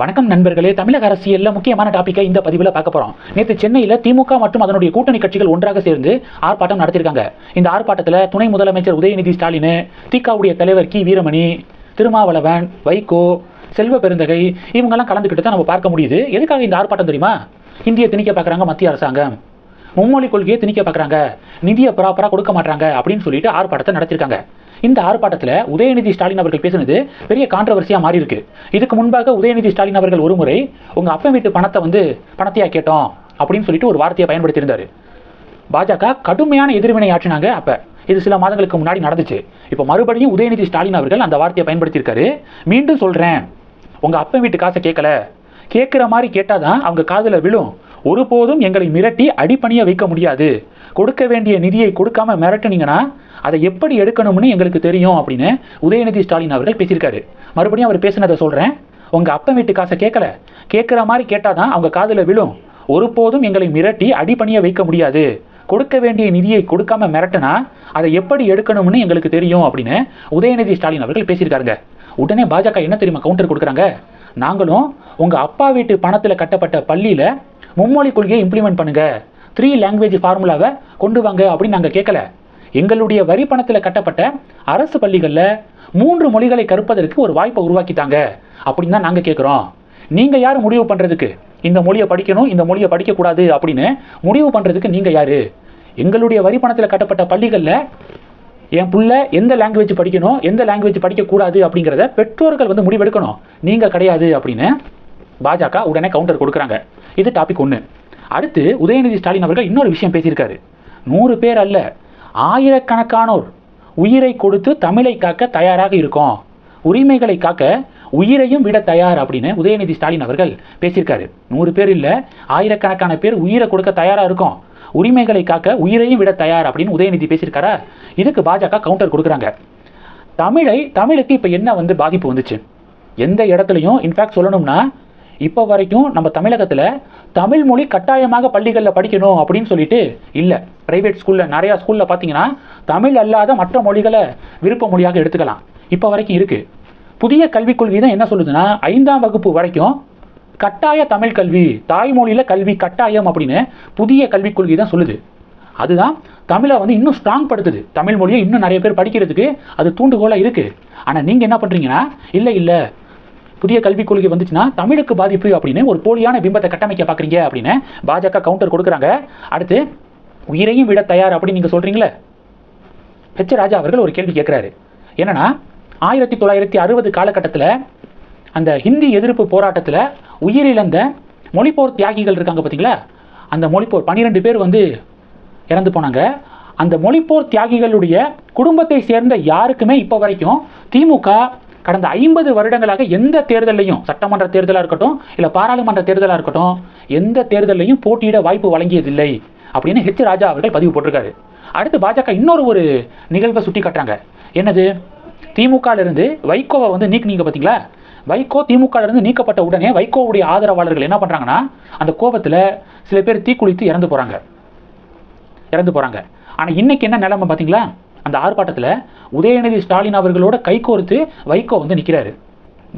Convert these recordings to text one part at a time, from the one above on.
வணக்கம் நண்பர்களே. தமிழக அரசியல்ல முக்கியமான டாப்பிக்கை இந்த பதிவில் பார்க்க போறோம். நேற்று சென்னையில் திமுக மற்றும் அதனுடைய கூட்டணி கட்சிகள் ஒன்றாக சேர்ந்து ஆர்ப்பாட்டம் நடத்தியிருக்காங்க. இந்த ஆர்ப்பாட்டத்தில் துணை முதலமைச்சர் உதயநிதி ஸ்டாலின் திகாவுடைய தலைவர் கி. வீரமணி திருமாவளவன் வைகோ செல்வ பெருந்தகை இவங்கெல்லாம் கலந்துக்கிட்டு தான் நம்ம பார்க்க முடியுது. எதுக்காக இந்த ஆர்ப்பாட்டம் தெரியுமா? இந்திய திணிக்க பார்க்குறாங்க மத்திய அரசாங்கம். மும்மொழி கொள்கையை திணிக்க பார்க்குறாங்க. நிதியை ப்ராப்பராக கொடுக்க மாட்டாங்க அப்படின்னு சொல்லிட்டு ஆர்ப்பாட்டத்தை நடத்திருக்காங்க இந்த ஆர்ப்பாட்டத்தில் உதயநிதி ஸ்டாலின் அவர்கள் பேசுனது பெரிய கான்ட்ரவர்சியாக மாறி இருக்கு இதுக்கு முன்பாக உதயநிதி ஸ்டாலின் அவர்கள் ஒருமுறை உங்கள் அப்பன் வீட்டு பணத்தை வந்து பணத்தையா கேட்டோம்? அப்படின்னு சொல்லிட்டு ஒரு வார்த்தையை பயன்படுத்தியிருந்தாரு. பாஜக கடுமையான எதிர்வினை ஆற்றினாங்க அப்போ. இது சில மாதங்களுக்கு முன்னாடி நடந்துச்சு. இப்போ மறுபடியும் உதயநிதி ஸ்டாலின் அவர்கள் அந்த வார்த்தையை பயன்படுத்தியிருக்காரு. மீண்டும் சொல்கிறேன் உங்கள் அப்பன் வீட்டு காசை கேட்கல கேட்குற மாதிரி கேட்டால் தான் அவங்க காதில் விழும். ஒருபோதும் எங்களை மிரட்டி அடிப்பணிய வைக்க முடியாது. கொடுக்க வேண்டிய நிதியை கொடுக்காம மிரட்டுனீங்கன்னா அதை எப்படி எடுக்கணும்னு எங்களுக்கு தெரியும் அப்படின்னு உதயநிதி ஸ்டாலின் அவர்கள் பேசியிருக்காரு. மறுபடியும் அவர் பேசினதை சொல்கிறேன் உங்கள் அப்பா வீட்டு காசை கேட்கல. கேட்குற மாதிரி கேட்டால் தான் அவங்க காதில் விழும். ஒருபோதும் எங்களை மிரட்டி அடிப்பணிய வைக்க முடியாது. கொடுக்க வேண்டிய நிதியை கொடுக்காம மிரட்டுனா அதை எப்படி எடுக்கணும்னு எங்களுக்கு தெரியும் அப்படின்னு உதயநிதி ஸ்டாலின் அவர்கள் பேசியிருக்காருங்க. உடனே பாஜக என்ன தெரியுமா கவுண்டர் கொடுக்குறாங்க? நாங்களும் உங்கள் அப்பா வீட்டு பணத்தில் கட்டப்பட்ட பள்ளியில் மும்மொழி கொள்கையை இம்ப்ளிமெண்ட் பண்ணுங்க. த்ரீ லாங்குவேஜ் ஃபார்முலாவை கொண்டு வாங்க அப்படின்னு நாங்கள் கேட்கல எங்களுடைய வரி பணத்தில் கட்டப்பட்ட அரசு பள்ளிகளில் மூன்று மொழிகளை கற்பதற்கு ஒரு வாய்ப்பை உருவாக்கிட்டாங்க அப்படின்னு தான் நாங்கள் கேட்குறோம் நீங்கள் யார் முடிவு பண்ணுறதுக்கு இந்த மொழியை படிக்கணும் இந்த மொழியை படிக்கக்கூடாது அப்படின்னு முடிவு பண்ணுறதுக்கு நீங்கள் யார்? எங்களுடைய வரி பணத்தில் கட்டப்பட்ட பள்ளிகளில் என் புள்ள எந்த லாங்குவேஜ் படிக்கணும் எந்த லாங்குவேஜ் படிக்கக்கூடாது அப்படிங்கிறத பெற்றோர்கள் வந்து முடிவெடுக்கணும். நீங்கள் கிடையாது அப்படின்னு பாஜக உடனே கவுண்டர் கொடுக்குறாங்க. இது டாபிக் ஒன்று அடுத்து உதயநிதி ஸ்டாலின் அவர்கள் இன்னொரு விஷயம் பேசியிருக்காரு. நூறு பேர் அல்ல ஆயிரக்கணக்கானோர் உயிரை கொடுத்து தமிழை காக்க தயாராக இருக்கோம். உரிமைகளை காக்க உயிரையும் விட தயார் அப்படின்னு உதயநிதி ஸ்டாலின் அவர்கள் பேசியிருக்காரு. நூறு பேர் இல்லை ஆயிரக்கணக்கான பேர் உயிரை கொடுக்க தயாராக இருக்கும். உரிமைகளை காக்க உயிரையும் விட தயார் அப்படின்னு உதயநிதி பேசியிருக்காரா? இதுக்கு பாஜக கவுண்டர் கொடுக்குறாங்க. தமிழை தமிழுக்கு இப்போ என்ன வந்து பாதிப்பு வந்துச்சு? எந்த இடத்துலையும் இன்ஃபேக்ட் சொல்லணும்னா இப்போ வரைக்கும் நம்ம தமிழகத்தில் தமிழ் மொழி கட்டாயமாக பள்ளிகளில் படிக்கணும் அப்படின்னு சொல்லிட்டு இல்லை. ப்ரைவேட் ஸ்கூலில் நிறையா ஸ்கூலில் பார்த்தீங்கன்னா தமிழ் அல்லாத மற்ற மொழிகளை விருப்ப மொழியாக எடுத்துக்கலாம். இப்போ வரைக்கும் இருக்குது புதிய கல்விக் கொள்கை தான் என்ன சொல்லுதுன்னா ஐந்தாம் வகுப்பு வரைக்கும் கட்டாய தமிழ் கல்வி தாய்மொழியில் கல்வி கட்டாயம் அப்படின்னு புதிய கல்விக் கொள்கை தான் சொல்லுது. அதுதான் தமிழை வந்து இன்னும் ஸ்ட்ராங் படுத்துது. தமிழ் மொழியை இன்னும் நிறைய பேர் படிக்கிறதுக்கு அது தூண்டுகோலாக இருக்குது ஆனால் நீங்கள் என்ன பண்ணுறீங்கன்னா இல்லை இல்லை புதிய கல்விக் கொள்கை வந்துச்சுன்னா தமிழுக்கு பாதிப்பு அப்படின்னு ஒரு போலியான பிம்பத்தை கட்டமைக்க பார்க்குறீங்க அப்படின்னு பாஜக கவுண்டர் கொடுக்குறாங்க. அடுத்து உயிரையும் விட தயார் அப்படின்னு நீங்கள் சொல்கிறீங்களே ஹெச் ராஜா அவர்கள் ஒரு கேள்வி கேட்குறாரு என்னன்னா ஆயிரத்தி தொள்ளாயிரத்தி அறுபது காலகட்டத்தில் அந்த ஹிந்தி எதிர்ப்பு போராட்டத்தில் உயிரிழந்த மொழிப்போர் தியாகிகள் இருக்காங்க பார்த்தீங்களா அந்த மொழிப்போர் பன்னிரெண்டு பேர் வந்து இறந்து போனாங்க. அந்த மொழிப்போர் தியாகிகளுடைய குடும்பத்தை சேர்ந்த யாருக்குமே இப்போ வரைக்கும் திமுக கடந்த ஐம்பது வருடங்களாக எந்த தேர்தலையும் சட்டமன்ற தேர்தலாக இருக்கட்டும் இல்லை பாராளுமன்ற தேர்தலாக இருக்கட்டும் எந்த தேர்தலையும் போட்டியிட வாய்ப்பு வழங்கியதில்லை அப்படின்னு ஹெச் ராஜா அவர்கள் பதிவு போட்டிருக்காரு. அடுத்து பாஜக இன்னொரு ஒரு நிகழ்வை சுட்டி காட்டுறாங்க. என்னது? திமுகலேருந்து வைகோவை வந்து நீக்கினீங்க பார்த்தீங்களா வைகோ திமுகலேருந்து நீக்கப்பட்ட உடனே வைகோவுடைய ஆதரவாளர்கள் என்ன பண்ணுறாங்கன்னா அந்த கோபத்தில் சில பேர் தீக்குளித்து இறந்து போகிறாங்க இறந்து போகிறாங்க ஆனால் இன்னைக்கு என்ன நிலைமை பார்த்தீங்களா அந்த ஆர்ப்பாட்டத்தில் உதயநிதி ஸ்டாலின் அவர்களோட கைகோர்த்து வைகோ வந்து நிற்கிறாரு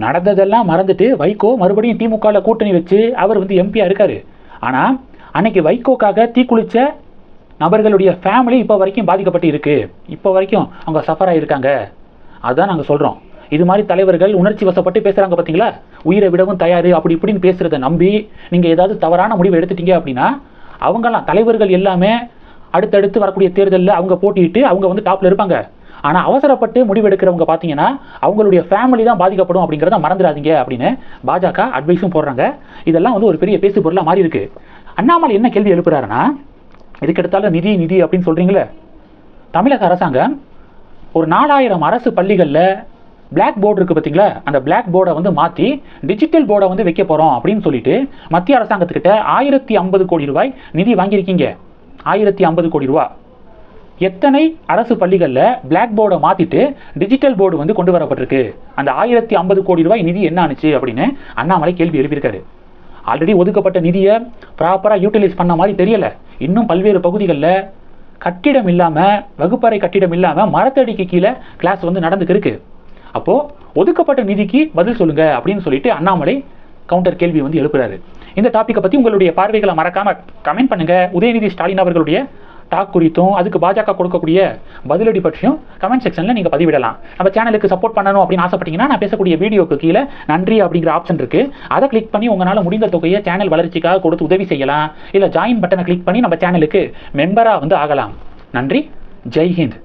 நடந்ததெல்லாம் மறந்துட்டு வைகோ மறுபடியும் திமுகவில் கூட்டணி வச்சு அவர் வந்து எம்பியாக இருக்காரு. ஆனால் அன்னைக்கு வைகோக்காக தீக்குளிச்ச நபர்களுடைய ஃபேமிலி இப்போ வரைக்கும் பாதிக்கப்பட்டு இருக்கு. இப்போ வரைக்கும் அவங்க சஃபர் ஆகியிருக்காங்க அதுதான் நாங்கள் சொல்கிறோம் இது மாதிரி தலைவர்கள் உணர்ச்சி வசப்பட்டு பேசுகிறாங்க பார்த்தீங்களா உயிரை விடவும் தயார் அப்படி இப்படின்னு பேசுகிறத நம்பி நீங்கள் ஏதாவது தவறான முடிவு எடுத்துட்டீங்க அப்படின்னா அவங்கெல்லாம் தலைவர்கள் எல்லாமே அடுத்தடுத்து வரக்கூடிய தேர்தலில் அவங்க போட்டியிட்டு அவங்க வந்து டாப்பில் இருப்பாங்க. ஆனால் அவசரப்பட்டு முடிவெடுக்கிறவங்க பார்த்தீங்கன்னா அவங்களுடைய ஃபேமிலி தான் பாதிக்கப்படும் அப்படிங்கிறத மறந்துடாதீங்க அப்படின்னு பாஜக அட்வைஸும் போடுறாங்க. இதெல்லாம் வந்து ஒரு பெரிய பேசு பொருளாக மாறி இருக்கு. அண்ணாமலை என்ன கேள்வி எழுப்புறாருன்னா எதுக்கெடுத்தாலும் நிதி நிதி அப்படின்னு சொல்கிறீங்களே தமிழக அரசாங்கம் ஒரு நாலாயிரம் அரசு பள்ளிகளில் பிளாக் போர்டு இருக்குது பார்த்தீங்களா அந்த பிளாக் போர்டை வந்து மாற்றி டிஜிட்டல் போர்டை வந்து வைக்க போகிறோம் அப்படின்னு சொல்லிட்டு மத்திய அரசாங்கத்துக்கிட்ட ஆயிரத்தி ஐம்பது கோடி ரூபாய் நிதி வாங்கியிருக்கீங்க. ஆயிரத்தி ஐம்பது கோடி ரூபா. எத்தனை அரசு பள்ளிகளில் பிளாக் போர்டை மாற்றிட்டு டிஜிட்டல் போர்டு வந்து கொண்டு வரப்பட்டிருக்கு? அந்த ஆயிரத்தி ஐம்பது கோடி ரூபாய் நிதி என்ன ஆனிச்சு அப்படின்னு அண்ணாமலை கேள்வி எழுப்பியிருக்காரு. ஆல்ரெடி ஒதுக்கப்பட்ட நிதியை ப்ராப்பராக யூட்டிலைஸ் பண்ண மாதிரி தெரியல. இன்னும் பல்வேறு பகுதிகளில் கட்டிடம் இல்லாமல் வகுப்பறை கட்டிடம் இல்லாமல் மரத்தடிக்கு கீழே கிளாஸ் வந்து நடந்துக்கிருக்கு. அப்போது ஒதுக்கப்பட்ட நிதிக்கு பதில் சொல்லுங்கள் அப்படின்னு சொல்லிட்டு அண்ணாமலை கவுண்டர் கேள்வி வந்து எழுப்புறாரு. இந்த டாப்பிக்கை பற்றி உங்களுடைய பார்வைகளை மறக்காமல் கமெண்ட் பண்ணுங்க. உதயநிதி ஸ்டாலின் அவர்களுடைய டாக் குறித்தும் அதுக்கு பாஜக கொடுக்கக்கூடிய பதிலடி பற்றியும் கமெண்ட் செக்ஷனில் நீங்கள் பதிவிடலாம். நம்ம சேனலுக்கு சப்போர்ட் பண்ணணும் அப்படின்னு ஆசைப்பட்டீங்கன்னா நான் பேசக்கூடிய வீடியோக்கு கீழே நன்றி அப்படிங்கிற ஆப்ஷன் இருக்குது அதை கிளிக் பண்ணி உங்களால் முடிந்த தொகையை சேனல் வளர்ச்சிக்காக கொடுத்து உதவி செய்யலாம். இல்லை ஜாயின் பட்டனை கிளிக் பண்ணி நம்ம சேனலுக்கு மெம்பராக வந்து ஆகலாம். நன்றி. ஜெய்ஹிந்த்